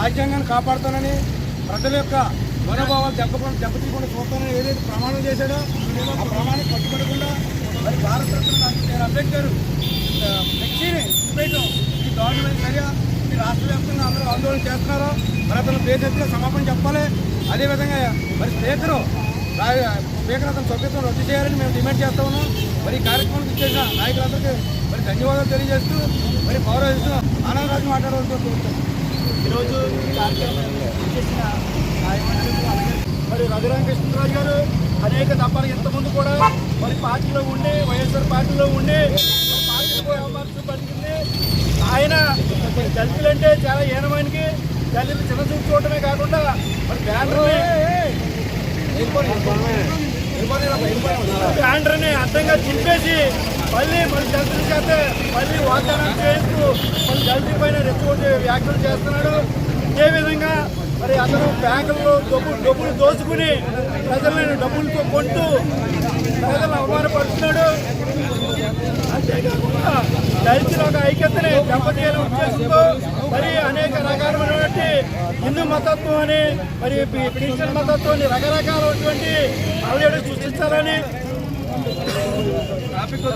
రాజ్యాంగాన్ని కాపాడుతానని ప్రజల యొక్క మనోభావాలు దెబ్బకుండా దెబ్బతీయకుండా చూస్తానని ఏదైతే ప్రమాణం చేశాడో ఆ ప్రమాణం పట్టుబడకుండా మరి భారతరత్న డాక్టర్ అంబేద్కర్ వ్యక్తిని ఫ్లెక్సీని చూపేయటం ఈ దారుణమైన చర్య. ఈ రాష్ట్ర వ్యాప్తంగా అందరూ ఆందోళన చేస్తున్నారు మరి అతను పేదెత్తిగా క్షమాపణ చెప్పాలి. అదేవిధంగా మరి స్పీకరు స్పీకర్ అతను సభ్యత్వం రద్దు చేయాలని మేము డిమాండ్ చేస్తా ఉన్నాం. మరి ఈ కార్యక్రమానికి ఇచ్చేసిన నాయకులందరికీ మరి ధన్యవాదాలు తెలియజేస్తూ మరి పౌరహిస్తూ ఆనందరాజు మాట్లాడవలసి కోరుతున్నాం. ఈరోజు ఈ కార్యక్రమం చేసిన నాయకులకు అలాగే మరి రఘురామ కృష్ణరాజు గారు అనేక దఫాలు ఇంతకుముందు కూడా మరి పార్టీలో ఉండి వైఎస్ఆర్ పార్టీలో ఉండి విమర్శించబడింది ఆయన దళితులంటే చాలా హీనమైనకి దళితులు చిన్న చూపు చూడటమే కాకుండా మరి బ్యానర్ని బ్యానర్ని అడ్డంగా చింపేసి మళ్ళీ మన దళితుల చేత మళ్ళీ వాగ్దానం చేస్తూ మన దళితుల పైన రెచ్చగొట్టి వ్యాఖ్యలు చేస్తున్నాడు. ఇదే విధంగా మరి అతను బ్యాంకుల్లో డబ్బులు డబ్బులు దోచుకుని ప్రజలను డబ్బులతో కొంటూ ప్రజలను అవమానపరుస్తున్నాడు. అంతేకాకుండా దళితుల ఒక ఐక్యతని దెబ్బతీయాలని ఉద్దేశంతో మరి అనేక రకాలైనటువంటి హిందూ మతత్వం అని మరి క్రిస్టియన్ మతత్వాన్ని రకరకాలైనటువంటి అలజడి సృష్టించాలని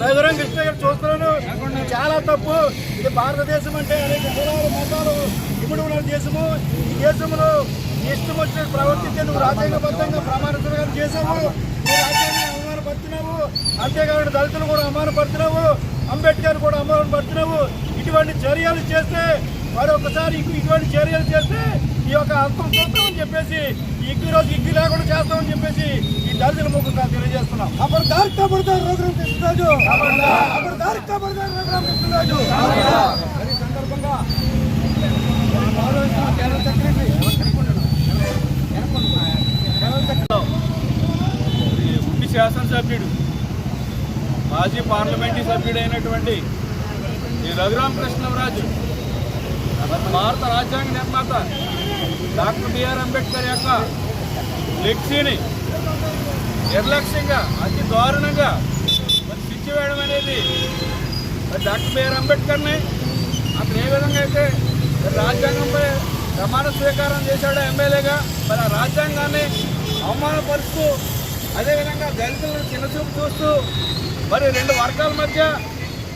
రఘురం కృష్ణ గారు చూస్తున్నాను. చాలా తప్పు. ఇది భారతదేశం అంటే అనేక కులాలు మతాలు ఇప్పుడు ఉన్న దేశము. ఈ దేశంలో ఇష్టం వచ్చినట్టు ప్రవర్తించే నువ్వు రాజ్యాంగబద్ధంగా ప్రమాణ చేసావు ఈ రాజ్యాంగాన్ని అవమానపడుతున్నావు అంతేకాకుండా దళితులు కూడా అవమానపడుతున్నావు అంబేద్కర్ కూడా అవమానపడుతున్నావు ఇటువంటి చర్యలు చేస్తే మరొకసారి ఇటు- ఇటువంటి చర్యలు చేస్తే ఈ యొక్క అంతం చూస్తామని చెప్పేసి ఈ ఇగ్గు రోజు ఇగ్గు లేకుండా చేస్తామని చెప్పేసి ఈ దళితుల ముఖంగా తెలియజేస్తున్నాం. ఖబర్దార్ ఖబర్దార్ రఘురామ కృష్ణరాజు. ఖబర్దార్ ఖబర్దార్ రఘురామ కృష్ణరాజు. మరి ఈ సందర్భంగా మన మాజీ పార్లమెంటరీ సభ్యుడైనటువంటి ఈ రఘురామకృష్ణరాజు భారత రాజ్యాంగ నిర్మాత డాక్టర్ బిఆర్ అంబేద్కర్ యొక్క ఫ్లెక్సీని నిర్లక్ష్యంగా అతి దారుణంగా మరి స్విచ్ వేయడం అనేది మరి డాక్టర్ బిఆర్ అంబేద్కర్ని అతను ఏ విధంగా అయితే రాజ్యాంగంపై ప్రమాణ స్వీకారం చేశాడో ఎమ్మెల్యేగా మరి ఆ రాజ్యాంగాన్ని అవమానపరుస్తూ అదేవిధంగా దళితులను చిన్నచూపు చూస్తూ మరి రెండు వర్గాల మధ్య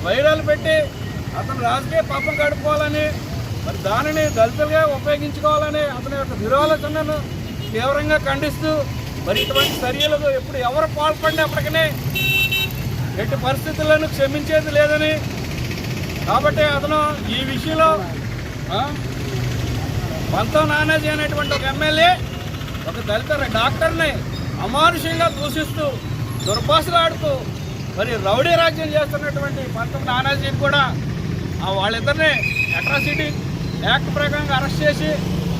వైరాలు పెట్టి అతను రాజకీయ పాపం గడుపుకోవాలని మరి దానిని దళితులుగా ఉపయోగించుకోవాలని అతని యొక్క దురాలోచనను తీవ్రంగా ఖండిస్తూ మరి ఇటువంటి చర్యలకు ఎప్పుడు ఎవరు పాల్పడినప్పటికీ ఎట్టి పరిస్థితులను క్షమించేది లేదని. కాబట్టి అతను ఈ విషయంలో మంతో నానాజీ అనేటువంటి ఒక ఎమ్మెల్యే ఒక దళిత డాక్టర్ని అమానుషంగా దూషిస్తూ దుర్భాషలాడుతూ మరి రౌడీ రాజ్యం చేస్తున్నటువంటి పంతం నానాజీని కూడా వాళ్ళిద్దరిని అట్రాసిటీ యాక్ట్ ప్రకారంగా అరెస్ట్ చేసి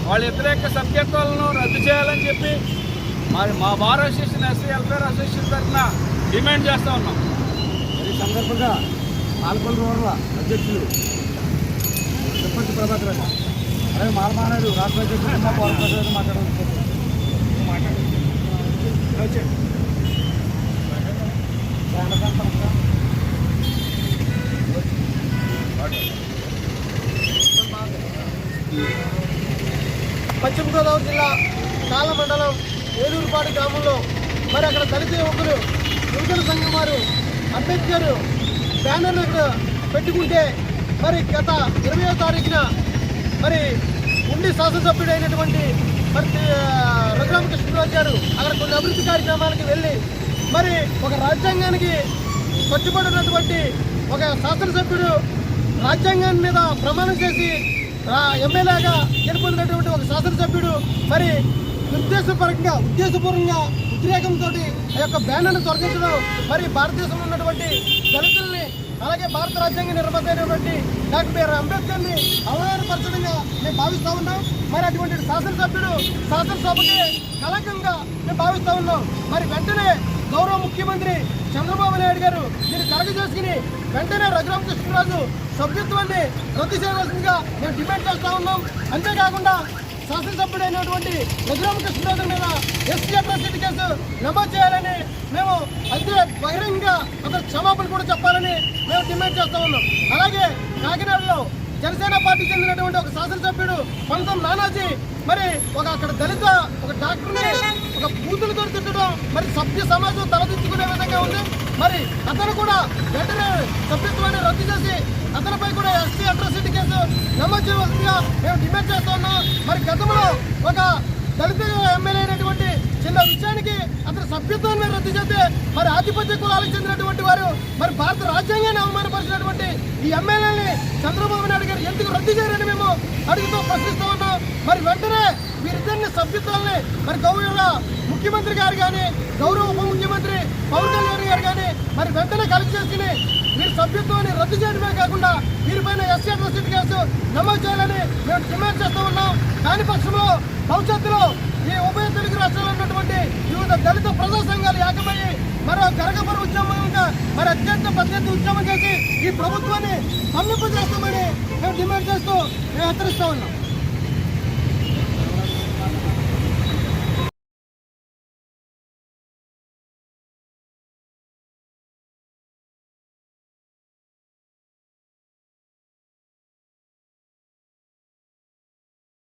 వాళ్ళిద్దరి యొక్క సభ్యత్వాలను రద్దు చేయాలని చెప్పి మరి మా bar association SC welfare association తరఫున డిమాండ్ చేస్తూ ఉన్నాం. ఈ సందర్భంగా పాల్గొన రూరల్ అధ్యక్షులు చెప్పండి ప్రభాకర్ గారు అలాగే మాలమానాయుడు రాష్ట్ర అధ్యక్షులు మా పౌరప్రసాద్ మాట్లాడండి పశ్చిమ గోదావరి జిల్లా కాళ్ళ మండలం ఏలూరుపాడు గ్రామంలో మరి అక్కడ దళిత యువకులు యువజన సంఘం వారు అంబేద్కర్ బ్యానర్లు ఇక్కడ పెట్టుకుంటే మరి గత ఇరవయో తారీఖున మరి ఉండి శాసనసభ్యుడైనటువంటి మరి రఘురామకృష్ణరాజు గారు అక్కడ కొన్ని అభివృద్ధి కార్యక్రమాలకు వెళ్ళి మరి ఒక రాజ్యాంగానికి కట్టుబడినటువంటి ఒక శాసనసభ్యుడు రాజ్యాంగం మీద ప్రమాణం చేసి ఎమ్మెల్యేగా గెలుపొందినటువంటి ఒక శాసనసభ్యుడు మరి ఉద్దేశపరంగా ఉద్దేశపూర్వకంగా ఉద్రేకంతో ఆ యొక్క బ్యానర్ను తొలగించడం మరి భారతదేశంలో ఉన్నటువంటి దళితుల్ని అలాగే భారత రాజ్యాంగ నిర్మాత అయినటువంటి డాక్టర్ బిఆర్ అంబేద్కర్ని అవగాహనపరచడంగా మేము భావిస్తూ ఉన్నాం. మరి అటువంటి శాసనసభ్యుడు శాసనసభకి కలకంగా మేము భావిస్తూ ఉన్నాం. మరి వెంటనే గౌరవ ముఖ్యమంత్రి చంద్రబాబు నాయుడు గారు దీన్ని కరగ చేసుకుని వెంటనే రఘురామకృష్ణరాజు సభ్యత్వాన్ని రద్దు చేయవలసిందిగా మేము డిమాండ్ చేస్తా ఉన్నాం. అంతేకాకుండా శాసనసభ్యుడైనటువంటి రఘురామకృష్ణరాజు మీద ఎస్సీ అట్రాసిటీ కేసు నమోదు చేయాలని మేము అయితే బహిరంగంగా ఒక క్షమాపణ కూడా చెప్పాలని మేము డిమాండ్ చేస్తా ఉన్నాం. అలాగే కాకినాడలో జనసేన పార్టీ చెందినటువంటి ఒక శాసనసభ్యుడు పంతం నానాజీ మరి ఒక అక్కడ దళిత ఒక డాక్టర్ని ఒక బూతులతో తిట్టడం మరి సభ్య సమాజం తలదించుకునే విధంగా ఉంది. మరి అతను కూడా వెంటనే సభ్యత్వాన్ని రద్దు చేసి అతనిపై కూడా ఎస్టీ అట్రాసిటీ కేసు నమోదు చేయవలసిందిగా మేము డిమాండ్ చేస్తున్నాం మరి గతంలో ఒక దళిత ఎమ్మెల్యే అయినటువంటి చిన్న విషయానికి సభ్యత్వాన్ని రద్దు చేస్తే మరి ఆధిపత్య కులాలకు చెందినటువంటి వారు మరి భారత రాజ్యాంగాన్ని అవమానపరిచినటువంటి ఈ ఎమ్మెల్యేని చంద్రబాబు నాయుడు గారు ఎందుకు రద్దు చేయరని మేము అడుగుతూ ప్రశ్నిస్తూ ఉన్నాం. మరి వెంటనే వీరిద్దరిని సభ్యత్వాలని మరి గౌరవ ముఖ్యమంత్రి గారు కానీ గౌరవ ఉప ముఖ్యమంత్రి పవన్ కళ్యాణ్ గారు కానీ మరి వెంటనే కలెక్ట్ చేసుకుని మీరు సభ్యత్వాన్ని రద్దు చేయడమే కాకుండా వీరిపైన ఎస్సీ అట్రాసిటీ కేసు నమోదు చేయాలని మేము డిమాండ్ చేస్తూ ఉన్నాం. కాని పక్షంలో భవిష్యత్తులో ఈ ఉభయ తెలుగు రాష్ట్రాల్లో ఉన్నటువంటి వివిధ దళిత ప్రజా సంఘాలు ఏకమయ్యి మరో గరగపర ఉద్యమంగా మరి అత్యంత పెద్ద ఉద్యమం చేసి ఈ ప్రభుత్వాన్ని సమ్మింపజేస్తామని మేము డిమాండ్ చేస్తూ మేము హెచ్చరిస్తూ ఉన్నాం.